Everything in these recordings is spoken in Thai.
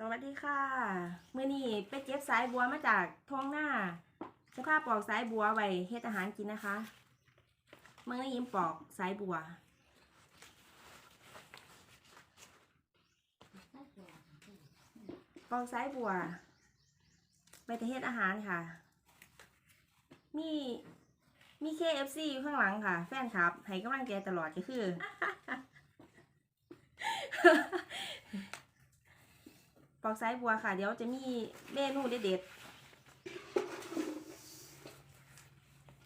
สวัสดีค่ะเมื่อนี้ไปเก็บสายบัวมาจากท้องหน้า สภาพปอกสายบัวไว้เฮ็ดอาหารกินนะคะ เมื่อนี้ยิ้มปอกสายบัว ปอกสายบัว ไปแต่เฮ็ดอาหารค่ะ มีมี KFC อยู่ข้างหลังค่ะ แฟนคลับให้กำลังใจตลอดก็คือ อกสายบัวค่ะ เดี๋ยวจะมีเมนูเด็ดๆ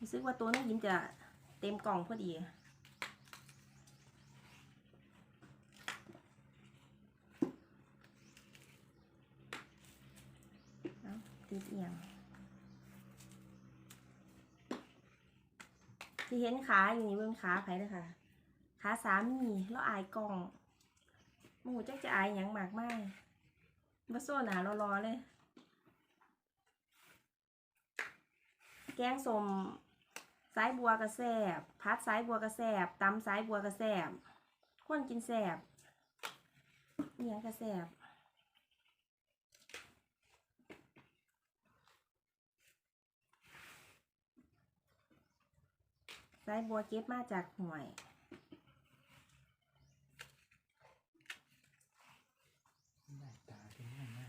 รู้สึกว่าตัวน้องยิ้มจะเต็มกล่องพอดีติดเอียงที่เห็นขาอยู่นี่เบิ่งขาไผเลยค่ะ ขาสามีแล้วอายกล่องมโหจักจะอายหยังมากมาย มาโซ่หนารอๆเลย แกงสมสายบัวกระแซบพัดสายบัวกระแซบตำสายบัวกระแซบคนกินแซบเนียกระแซบสายบัวเก็บมาจากห่วย หน้าตาเป็นหน้าหน้า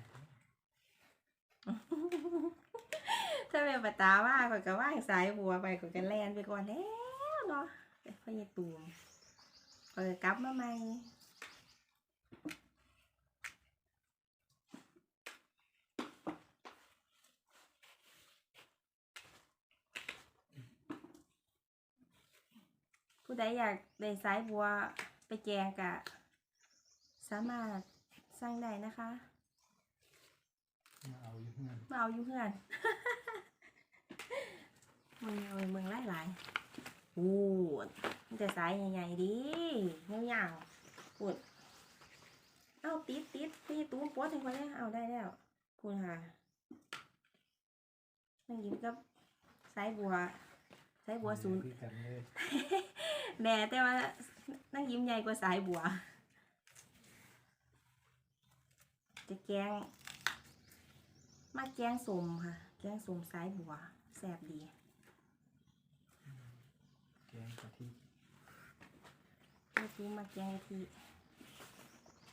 ถ้าเป็นปตาว่าข่อยก็ว่างสายบัวไปข่อยก็แลนไปก่อนแล้วเนาะแต่พ่อใหญ่ตูมข่อยก็กลับมาใหม่ผู้ใดอยากได้สายบัวไปแกงกะ สามารถสั่งได้นะคะ มาเอาอยู่เงินมาเอาอยู่เพื่อน มึงเอาเมืองหลายหลายๆโอ้มันจะสายใหญ่ๆดิยาวๆพูดเอาติดติดพี่ตู้ปวดถึงคนเลยเอาได้แล้วพูดค่ะนั่งยิ้มกับสายบัวสายบัวศูนย์คือกันเลยแม่แต่ว่านั่งยิ้มใหญ่กว่าสายบัว จะแกงมาแกงสมค่ะ แกงสมสายบัวแซ่บดีแกงกะทิเมื่อกี้มาแกงกะทิ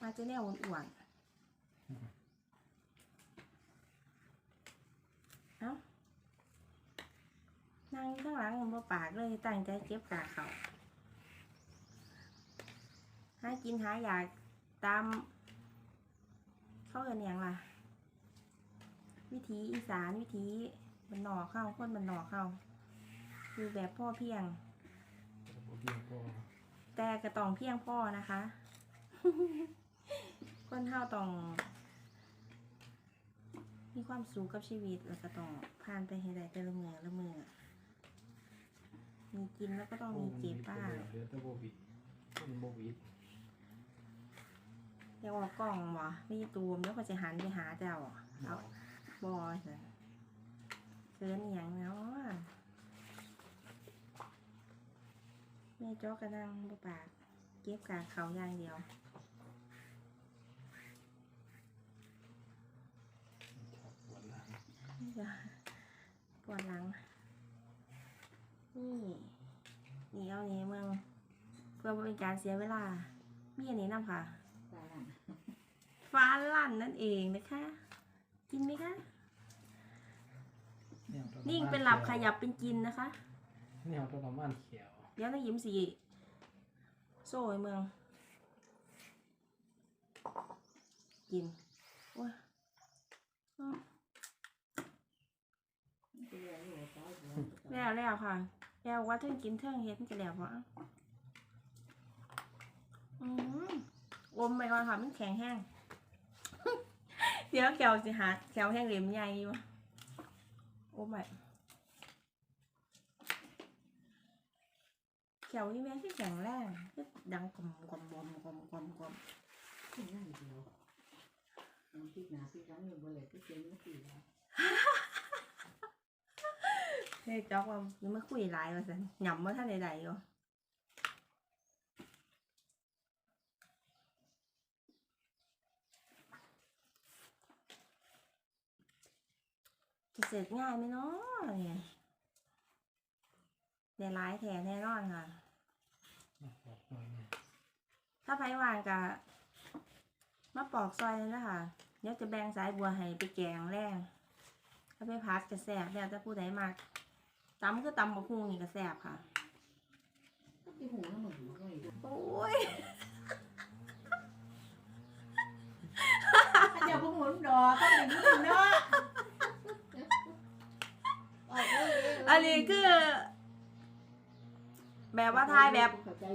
มาจะแนวอ้วนๆเอ้านั่งข้างหลังมันบ่ปากเลยตั้งใจเก็บกาเขาหากินหาอยากตาม เข้ากันอย่างล่ะ วิถีอีสานวิถีมันหนอกเข้าคนมันหนอกเข้าคือแบบพ่อเพียงระบบ เดียวก็แต่กระตองเพียงพ่อนะคะ คนเท่าต้อง มีความสุขกับชีวิตแล้วก็ต้องผ่านไปให้ได้แต่ละมือละมือมีกินแล้วก็ต้องมีเจ็บบ้าง เดือดตะโบวิดต้นโบวิดเดี๋ยวออกกล้องบ่มีตูมแล้วก็จะหันไปหาเจ้าเอาบอสิเกินอหย่างเนาะ แม่จอกกระนังบ่ปาก เก็บกากเขาอย่างเดียวชอบปวดหลังจ้ะปวดหลัง นี่นี่เอานี้มึงเพื่อบ่เป็นการเสียเวลา มีอันนี้นำค่ะ ฟ้าลั่นนั่นเองนะคะ กินไหมคะเนี่ยตัวนิ่งเป็นหลับขยับเป็นกินนะคะเนี่ยตัวน้ำมันเขียว เดี๋ยวน้ยิ้มสีโซ่ไอ้เมือง กินโอ้ยอ้าแล้วแล้วค่ะ แล้วว่าเทิงกินเทิงเฮ็ดมันจะแล้ววะอืมอมไปก่อนค่ะมันแข็งแห้ง เดี๋ยวแขวสิหาแขวแห้งเหลี่ยมใหญ่อยู่อ้ไม่ เขียวนี่แม่ที่แข็งแรที่ดังกลมกลมกลมกลมกลมกลมขึ้นนั่นเดียวน้องพี่หนาพี่ร้องอยู่บนเลยพี่เจ๊ไม่ตีแล้วเฮ้ยจ๊อกว่านี่มาคุยไลน์มาสิหย่ำว่าท่านใดๆอยู่จะเสร็จง่ายไหมเนาะเนี่ย เดี๋ยวร้ายแถแน่นอนค่ะมาปอกหน่อยเนี่ยถ้าไผวางกะมาปอกซอยเลยนะคะเดี๋ยวจะแบ่งสายบัวให้ไปแกงแรงถ้าไปพัดกระแสบแล้วจะผู้ใดมากตำก็ตำบะฮุงนี่กระแสบค่ะก็ที่หูแล้วมันหูก็อยู่โอ้ยถ้าจะพวกหมุนดอกก็อย่างนี้เนาะอันนี้คือ แบบว่าทายแบบ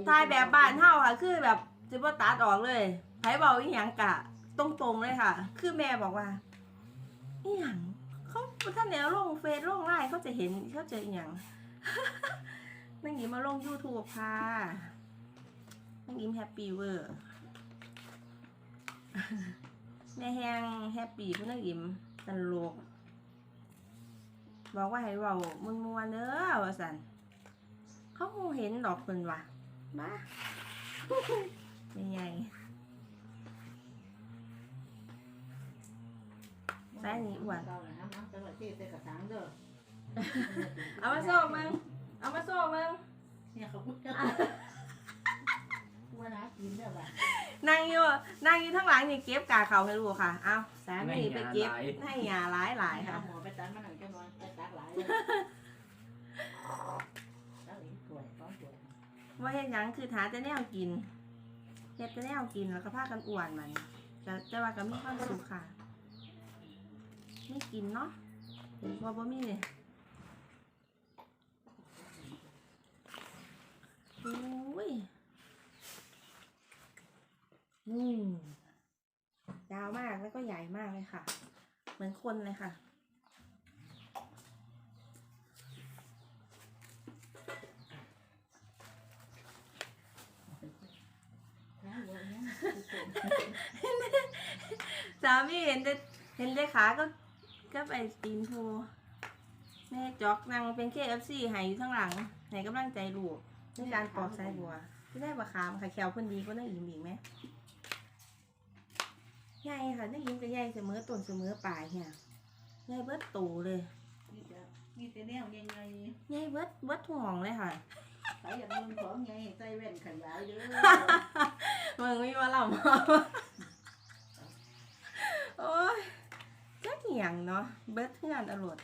ทายแบบบ้านเฮาค่ะ คือแบบจะบ่ตัดออกเลยไผเบาอีหยังกะ ตรงๆเลยค่ะ คือแม่บอกว่าอีหยังเขาท่านแนวลงเฟซลงไลน์เขาจะเห็นเขาจะอีหยังนั่งยิ้มมาลง YouTube ค่ะนั่งยิ้มแฮปปี้เวอร์แม่แฮงแฮปปี้เพื่อนนั่งยิ้มตลกบอกว่าให้เรามวนมวนๆเด้อว่าสัน เขาคงเห็นดอกเพิ่นว่ะมายังไงเก่าเลยน้ำน้ำจังหวัดที่เตะกระถางเด้อเอามาโซ่มึงเอามาโซ่มึงเนี่ยเขาพูดว่านะกินเด้อบ่ะนั่งอยู่นั่งอยู่ทั้างหลังนี่เก็บกาเขาให้ลูกค่ะ เอาสามีไปเก็บให้ยาหลายหลายๆค่ะค่ะหมอไปตัดมาหน่อยจังหน่อยไปตัดหลาย ว่าเฮ็ดหยังคือหาแต่แนวกินเฮ็ดแต่แนวกินแล้วก็พากันอ้วนมันจะจะว่าก็มีความสุขค่ะไม่กินเนาะเห็นว่บ่มีเลยอุ้ยอืมยาวมากแล้วก็ใหญ่มากเลยค่ะ เหมือนคนเลยค่ะ น้ำหัวเนี่ย สามีเห็นแต่เห็นแต่ขาก็ก็ไปตีนโพแม่จอกนั่งเป็น KFC ให้อยู่ข้างหลังให้กำลังใจลูกในการปอกสายบัวที่ได้บะขามค่ะแควเพิ่นดีก็น่าอิ่มอีกไหมใหญ่ค่ะได้ยินก็ใหญ่เสมอต้นเสมอปลายเนี่ยใหญ่เบิดตูเลยมีแต่มีแต่แนวยังไงใหญ่เบิดเบิดถ่วงเลยค่ะใครอยากมึงของไงใส่แว่นขยายเด้อมึงไม่ว่าเรา โอ้ย จักเหียงเนาะเบิดเพื่อนอรด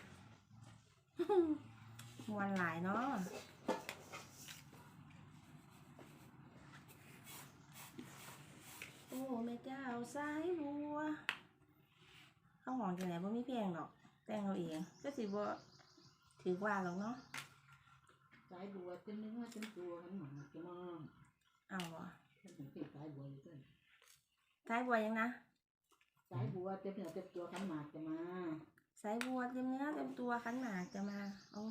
มวนหลายเนาะโอ้แม่เจ้าสายบัวเข้าหองจังไหนบ่มีเพลงหรอก แต่งเอาเอง ก็สิบ่ถือว่าหรอกเนาะสายบัวจนเนื้อจนตัวมันหมดจะมองเอาวะฉันถึงติดสายบัวอยู่ด้วยสายบัวยังนะ สายบัวเต็มเนื้อเต็มตัวขันหมากจะมาสายบัวเต็มเนื้อเต็มตัวขันหมากจะมาเอา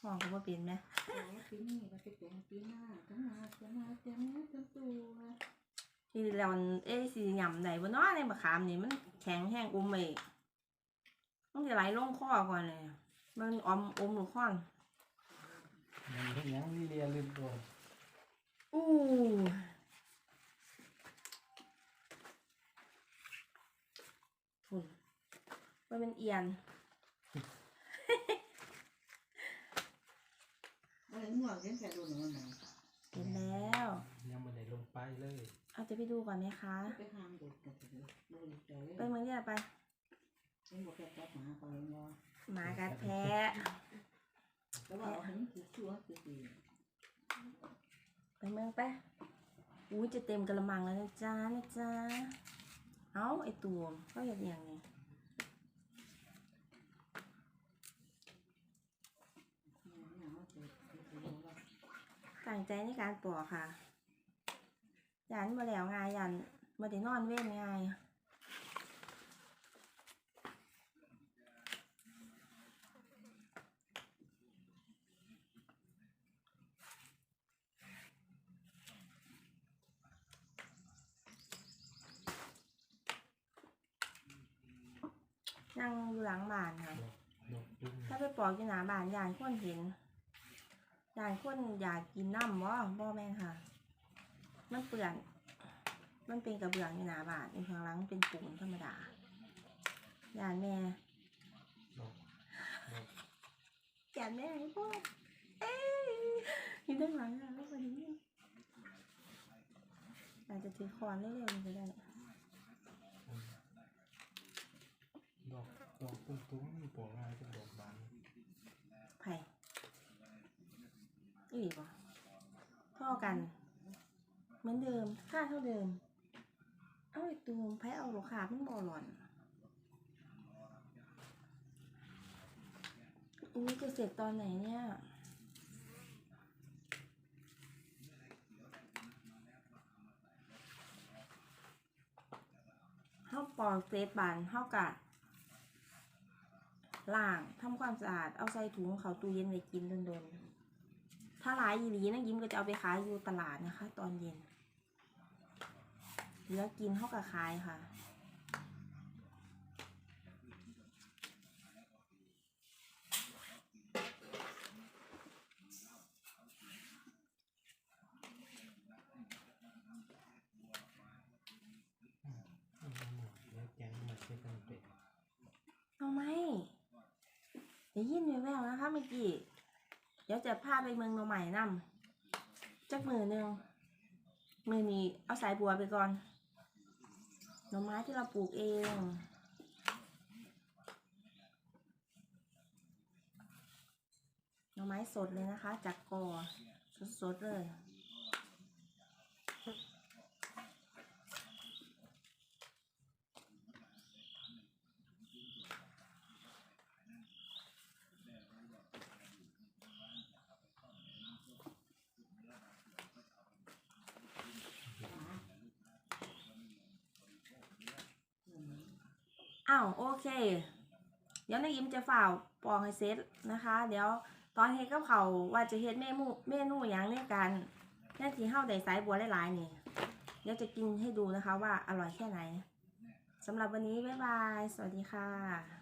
ห้องก็บ่เปลี่ยนไหมสายปีนี้ก็จะเป็นปีหน้าขันหมากจะมาเต็มเนื้อเต็มตัวที่เราเอ้ยสีหย่ำไหนบ่เนาะในมะขามนี่มันแข็งแห้งอมไปต้องจะไหลลงคอก่อนเลยมันอมอมหรือข้อนมันเห็นยังลีเลียลืมตัวอู้ฝุ่น มันเป็นเอียนอะไรง่วงเล่นแค่ดูหนูหน่อยเห็นแล้ว ยังไม่ได้ลงไปเลยเอาจะไปดูก่อนไหมคะ ไปห้ามเด็กกันเลยดูใจไปเมืองที่ไหนไปเล่นบทแค่จับหมาไปเนาะหมากัดแพ้แล้วว่าเห็นคือชัวคือสีไปเมืองไปอุ้ยจะเต็มกระมังแล้วนะจ๊ะนะจ๊ะเอาไอตัวเขาอยากอย่างนี้เนี่ยเขาจะคือว่า ตั้งใจในการปอกค่ะยันมาแล้วไงายยันมาได้นอนเว้นไงายนั่งอยู่หลังบ้านค่ะดอกจุ้งถ้าไปปอกอยู่หน้าบ้านยานคนเห็น ยานคนอยากกินน้ำบ่บ่แม่นค่ะ มันเปื่อน มันเป็นกระเบื้องอยู่หนาบานอยู่ข้างหลังเป็นปูนธรรมดายานแม่อกแกนแม่ให้พ่อเอ้ยอยู่ด้านหลังอะวันนี้อาจจะถือคอนเร็วๆก็ได้ดอกดอกตุ้มตุ้มๆมีปอกอะไรเป็นดอกบาน ไผ่ อีหลีปะเท่ากัน เหมือนเดิม ค่าเท่าเดิม เอาไอ้ตูมไผ่เอาหรอขามันบอหลอนอุ้ยจะเสร็จตอนไหนเนี่ยเฮาปอกเศษบานเฮากะล้างทำความสะอาด เอาใส่ถุงเขาตู้เย็นไว้กินโดนๆ ถ้าหลายอีหลีนะยิ้มก็จะเอาไปขายอยู่ตลาดนะคะ ตอนเย็นเหลือกินเท่ากับขายค่ะอืมแล้วแกงมาใช้กันเป็ดเอาไหมได้ยินแววๆนะคะเมื่อกี้ เดี๋ยวจะพาไปเมืองหนองใหม่นำจักมือหนึ่งมือนี้เอาสายบัวไปก่อนหน่อไม้ที่เราปลูกเองหน่อไม้สดเลยนะคะ จากกอสดๆเลย อ้าวโอเค เดี๋ยวนายยิ้มจะฝ่าวปองให้เซตนะคะ เดี๋ยวตอนเฮ็ดกับเขาวว่าจะเฮ็ดเมนูเมนูอย่างในการแน่ที่เฮาได้สายบัวหลายๆนี่เดี๋ยวจะกินให้ดูนะคะว่าอร่อยแค่ไหนสำหรับวันนี้บ๊ายบาย สวัสดีค่ะ